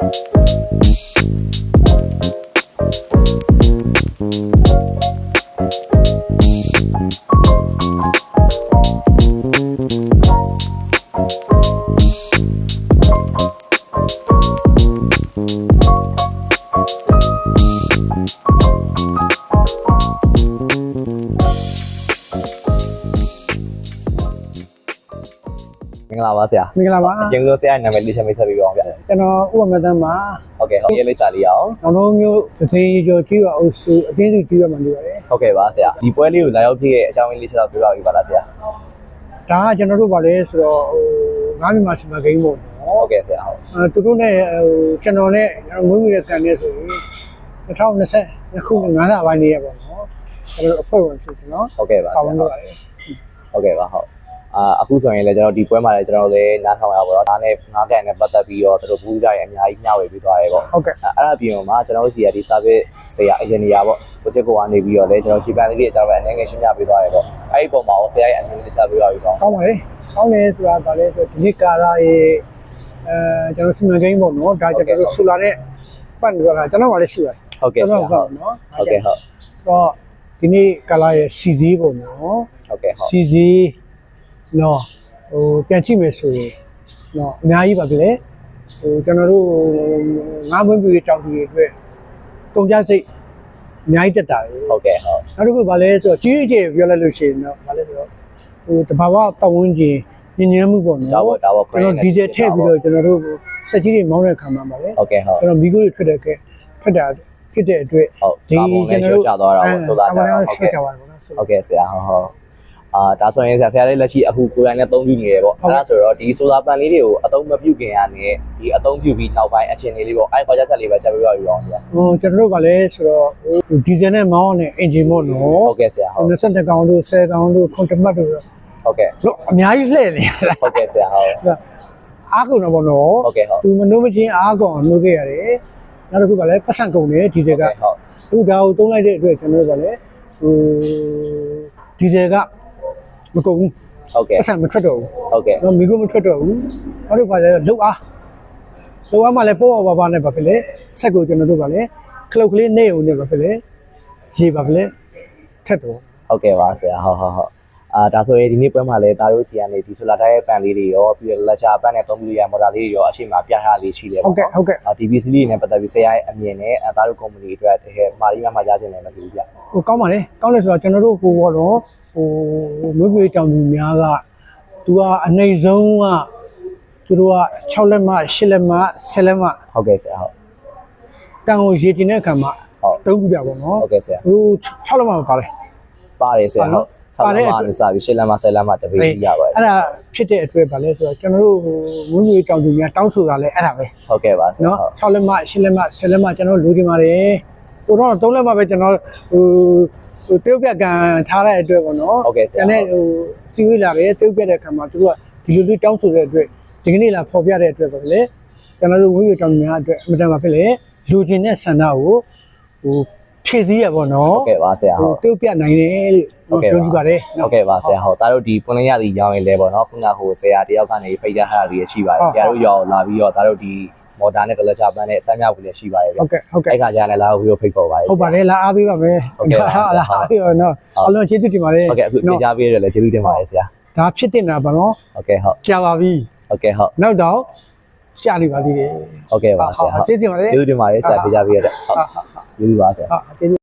မ လာပါဆရာမင်္ဂလာပါအရင်ဆုံးဆရာနာမည်လေးချက်မိတ်ဆက်ပြီးပါအောင်ဗျကျွန်တော်ဥပမာတန်းပါဟုတ်ကဲ့ဟုတ်ရေးလိပ်စာလေးရအောင်နောက်တော့မျိုးသတင်းကြောကြည့်ရအောင်စုအတင်းစုကြည့်ရမှလို့ရတယ်ဟုတ်ကဲ့ပါဆရာဒီပွဲလေးကိုလာရောက်ဖြစ်ရဲ့အကြောင်းရင်းလေးချက်တော့ပြောပြပေးပါလားဆရာဒါကကျွန်တော်တို့ဗာလဲဆိုတော့ဟိုငါးမြန်မာစီမံကိန်းပေါ့နော်ဟုတ်ကဲ့ဆရာဟုတ်အဲသူတို့နဲ့ဟိုကျွန်တော်နဲ့မွေးမြူတဲ့ကန်နဲ့ဆိုရင်2020ခု9လပိုင်းနေရပေါ့နော်ကျွန်တော်အဖွဲ့ဝင်ဖြစ်တယ်နော်ဟုတ်ကဲ့ပါပါဆဝရာင်ဟုတ်လို့ရတယ်ဟုတ်ကဲ့ပါဟုတ် အာအခုဆိုရင်လည်းကျွန်တော်ဒီပွဲမှာလည်းကျွန်တော်လည်းနားထောင်ရပါတော့ဒါနဲ့ငါးကန်နဲ့ပတ်သက်ပြီးတော့တို့ဘူးကြရဲ့အများကြီးညဝေပြီးသွားရဲပေါ့ဟုတ်ကဲ့အဲ့အဲ့အပြင်မှာကျွန်တော်တို့စီကဒီ service ဆရာအရင်နေရာပေါ့ကိုချစ်ကိုကနေပြီးတော့လည်းကျွန်တော်ရှီပန်လေးတွေကျွန်တော်လည်းအနေငယ်ရှင်းပြပေးသွားရဲပေါ့အဲ့ဒီပုံမှာရောဆရာရဲ့အမြင်လေးချက်ပေးပါပြီပေါ့ကောင်းပါလေကောင်းတယ်ဆိုတာဗာလဲဆိုဒီနေ့ကာလာရဲ့အဲကျွန်တော်စီမံကိန်းပေါ့နော်ဒါကျွန်တော်တို့ဆူလာနဲ့ပတ်နေကြတာကျွန်တော်ကလည်းရှိပါတယ်ဟုတ်ကဲ့ကျွန်ဆတော်ရာကဟုတ်နော်ဟုတ်ကဲ့ဟုတ်ဆိုတော့ဒီနေ့ကာလာရဲ့စီစည်းပေါ့နော်ဟုတ်ကဲ့ဟုတ်စီစည်း နော်ဟိုပြန်ကြည့်မယ်ဆိုရင်နော်အများကြီးပါပြီလေဟိုကျွန်တော်တို့ငါးမွေးပြည့်တောင်ပြည်အတွက်ကုန်ကြစိတ်အများကြီးတက်တာလေဟုတ်ကဲ့ဟုတ်နောက်တစ်ခုဗာလဲဆိုတော့ကြီးကြီးပြောလိုက်လို့ရှိရင်တော့ဗာလဲဆိုတော့ဟိုတဘာဝပတ်ဝန်းကျင်ညဉ့်ညမ်းမှုပေါ့နော်ဒါပေါ့ဒါပေါ့ကျွန်တော်ဒီဇယ်ထည့်ပြီးတော့ကျွန်တော်တို့စက်ကြီးတွေမောင်းတဲ့ခါမှာဗာလဲဟုတ်ကဲ့ဟုတ်ကျွန်တော်မီကိုတွေထွက်တဲ့ကဲထွက်တာဖြစ်တဲ့အတွက်ဟုတ်ဒါပုံလည်းရှော့ချသွားတာပေါ့ဆိုတာဒါဒါမှဟုတ်ရှေ့ကဲ့ချသွားတယ်ပေါ့နော်ဆိုဟုတ်ကဲ့ဆရာဟုတ်ဟုတ် အာဒါဆိုရင်ဆရာဆရာလေးလက်ရှိအခုကိုယ်တိုင်နဲ့အသုံးပြုနေတယ်ပေါ့အဲ့ဒါဆိုတော့ဒီ solar pan လေးတွေကိုအသုံးမပြုခင်ကနေဒီအသုံးပြုပြီးနောက်ပိုင်းအချိန်လေးပေါ့အဲ့ခေါ်ချက်ချက်လေးပဲချက်ပြပြပြီးအောင်ဆရာဟိုကျွန်တော်တို့ဗာလဲဆိုတော့ဟိုဒီဇယ်နဲ့မောင်းတဲ့အင်ဂျင်ပေါ့နော်ဟုတ်ကဲ့ဆရာဟုတ်22ကောင်တို့10ကောင်တို့ခွန်တမတ်တို့ဟုတ်ကဲ့လို့အများကြီးလှည့်နေရတာဟုတ်ကဲ့ဆရာဟုတ်အားကုန်တော့ပေါ့နော်ဟုတ်ကဲ့ဟုတ်သူမနှုတ်မချင်းအားကုန်အောင်လုပ်ခဲ့ရတယ်နောက်တစ်ခုကလည်းပတ်စံကုန်တယ်ဒီဇယ်ကဟုတ်အခုဒါကိုသုံးလိုက်တဲ့အတွက်ကျွန်တော်တို့ကလည်းဟိုဒီဇယ်က မကုန်ဘူးဟုတ်ကဲ့ပတ်စံမထွက်တော့ဘူးဟုတ်ကဲ့တော့မိကိုမထွက်တော့ဘူးနောက်တစ်ခါကျတော့လှုပ်အားလှုပ်အားမှလည်းပေါ့ပေါ့ပါပါနဲ့ပါဖြစ်လေဆက်ကိုကျွန်တော်တို့ကလည်းခလုတ်ကလေးနေုံနဲ့ပါဖြစ်လေရေပါဖြစ်လေထက်တော့ဟုတ်ကဲ့ပါဆရာဟုတ်ဟုတ်ဟုတ်အာဒါဆိုရင်ဒီနေ့ပွဲမှာလည်းဒါတို့စီကနေဒီ solar တိုင်းရဲ့ပန်လေးတွေရောပြီးတော့လက်ချာပန်နဲ့သုံးပြီးရမော်တာလေးတွေရောအချိန်မှာပြထားလေးရှိတယ်ဟုတ်ကဲ့ဟုတ်ကဲ့အာ DBC လေးနဲ့ပတ်သက်ပြီးဆရာရဲ့အမြင်နဲ့အဲဒါတို့ company အတွက်တကယ်မာရီယာမှာကြားချင်တယ်မသိဘူးဗျဟိုကောင်းပါလေကောင်းတယ်ဆိုတော့ကျွန်တော်တို့ဟိုကတော့ ဟိုမွေးပွေတောင်သူများကသူကအနှိမ့်ဆုံးကသူတို့က6လက်မှ8လက်မှ10လက်မှဟုတ်ကဲ့ဆရာဟုတ်တန်ကိုရေတင်တဲ့အခါမှာဟုတ်သုံးပြပြပါတော့ဟုတ်ကဲ့ဆရာဟို6လက်မှပါလေပါတယ်ဆရာဟုတ်ပါပါတဲ့တဲ့အတွက်အတွက်စပြီးရှစ်လမ်းမှာဆယ်လမ်းမှာတပိတ်ရပါတယ်အဲ့ဒါဖြစ်တဲ့အတွက်ဗာလဲဆိုတော့ကျွန်တော်တို့ဟိုမွေးပွေတောင်သူများတောင်းဆိုတာလဲအဲ့ဒါပဲဟုတ်ကဲ့ပါဆရာနော်ဟုတ်6လက်မှ8လက်မှ10လက်မှကျွန်တော်လိုချင်ပါတယ်ဟိုတော့3လက်မှပဲကျွန်တော်ဟို ဟိုတရုတ်ပြကန်ထားတဲ့အတွက်ပေါ့နော်ဟုတ်ကဲ့ဆရာကျန်တဲ့ဟိုစီဝေးလာတယ်တရုတ်ပြတဲ့အခါမှာသူကဒီလိုလေးတောင်းဆိုတဲ့အတွက်ဒီကနေ့လာဖော်ပြတဲ့အတွက်ပဲလေကျွန်တော်တို့ဝိဝေတောင်များအတွက်အမတန်ပါဖြစ်လေလူချင်းတဲ့ဆန္ဒကိုဟိုဖြည့်စည်းရပေါ့နော်ဟုတ်ကဲ့ပါဆရာဟိုဟုတ်တရုတ်ပြနိုင်တယ်လို့ပြောကြည့်ပါတယ်ဟုတ်ကဲ့ပါဆရာဟုတ်ဒါတို့ဒီပွင့်လင်းရသည်ရောင်းရင်လဲပေါ့နော်ခုနကဟိုဆရာတယောက်ကနေပိတ်ထားတာတွေရှိပါတယ်ဆရာတို့ရောလာပြီးတော့ဒါတို့ဒီ မော်တာနဲ့တလက်ချပန်းနဲ့ဆမ်းမြောက်ပြီးလည်းရှိပါတယ်ဗျဟုတ်ကဲ့ဟုတ်ကဲ့အဲ့ခါကျရင်လည်းလာပြီးတော့ဖိတ်ခေါ်ပါတယ်ဟုတ်ပါတယ်လာအားပေးပါမယ်ဟုတ်ကဲ့ပါလာအားပေးပါနော်အလုံးကျေးဇူးတင်ပါတယ်ဟုတ်ကဲ့အခုပြကြပေးရလည်းကျေးဇူးတင်ပါတယ်ဆရာဒါဖြစ်တင်တာပါနော်ဟုတ်ကဲ့ဟုတ်ကြာပါပြီဟုတ်ကဲ့ဟုတ်နောက်တော့ကြာနေပါသေးတယ်ဟုတ်ကဲ့ပါဆရာဟုတ်ကျေးဇူးတင်ပါတယ်ကျေးဇူးတင်ပါတယ်ဆရာပြကြပေးရတဲ့ဟုတ်ဟာဟာကျေးဇူးပါဆရာဟာကျေးဇူး